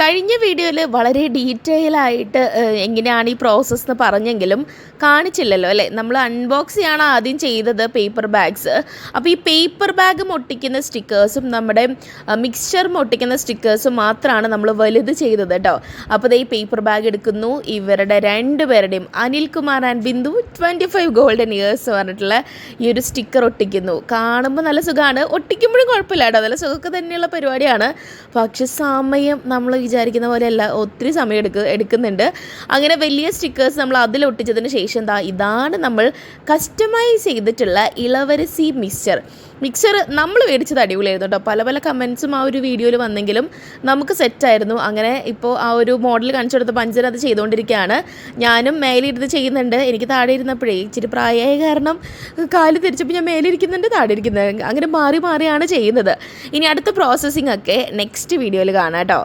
കഴിഞ്ഞ വീഡിയോയിൽ വളരെ ഡീറ്റെയിൽ ആയിട്ട് എങ്ങനെയാണ് ഈ പ്രോസസ്സ് എന്ന് പറഞ്ഞെങ്കിലും കാണിച്ചില്ലല്ലോ അല്ലേ? നമ്മൾ അൺബോക്സ് ചെയ്യാണ് ആദ്യം ചെയ്തത് പേപ്പർ ബാഗ്സ് അപ്പോൾ ഈ പേപ്പർ ബാഗ് ഒട്ടിക്കുന്ന സ്റ്റിക്കേഴ്സും നമ്മുടെ മിക്സ്ചർ ഒട്ടിക്കുന്ന സ്റ്റിക്കേഴ്സും മാത്രമാണ് നമ്മൾ വലുത് ചെയ്തത് കേട്ടോ അപ്പോൾ ഈ പേപ്പർ ബാഗ് എടുക്കുന്നു. ഇവരുടെ രണ്ടുപേരുടെയും Anilkumar and Bindu twenty five golden years പറഞ്ഞിട്ടുള്ള ഈ ഒരു സ്റ്റിക്കർ ഒട്ടിക്കുന്നു. കാണുമ്പോൾ നല്ല സുഖമാണ് ഒട്ടിക്കുമ്പോഴും കുഴപ്പമില്ല കേട്ടോ നല്ല സുഖമൊക്കെ തന്നെയുള്ള പരിപാടിയാണ്. പക്ഷെ സമയം നമ്മൾ വിചാരിക്കുന്ന പോലെയല്ല ഒത്തിരി സമയം എടുക്ക എടുക്കുന്നുണ്ട്. അങ്ങനെ വലിയ സ്റ്റിക്കേഴ്സ് നമ്മൾ അതിലൊട്ടിച്ചതിന് ശേഷം എന്താ ഇതാണ് നമ്മൾ കസ്റ്റമൈസ് ചെയ്തിട്ടുള്ള ഇളവരസി മിക്സ്ചർ മിക്സർ നമ്മൾ മേടിച്ചത് അടിപൊളിയായിരുന്നു കേട്ടോ പല പല കമൻസും ആ ഒരു വീഡിയോയിൽ വന്നെങ്കിലും നമുക്ക് സെറ്റായിരുന്നു അങ്ങനെ ഇപ്പോൾ ആ ഒരു മോഡൽ കാണിച്ചു കൊടുത്ത അത് ചെയ്തുകൊണ്ടിരിക്കുകയാണ് ഞാനും മേലിരുന്ന് ചെയ്യുന്നുണ്ട്. എനിക്ക് താഴെ ഇരുന്നപ്പോഴേ ഇച്ചിരി പ്രായമായ കാരണം കാൽ തിരിച്ചപ്പോൾ ഞാൻ മേലിരിക്കുന്നുണ്ട് താഴെ ഇരിക്കുന്നുണ്ട്. അങ്ങനെ മാറി മാറിയാണ് ചെയ്യുന്നത്. ഇനി അടുത്ത പ്രോസസ്സിംഗ് ഒക്കെ നെക്സ്റ്റ് വീഡിയോയിൽ കാണാം കേട്ടോ.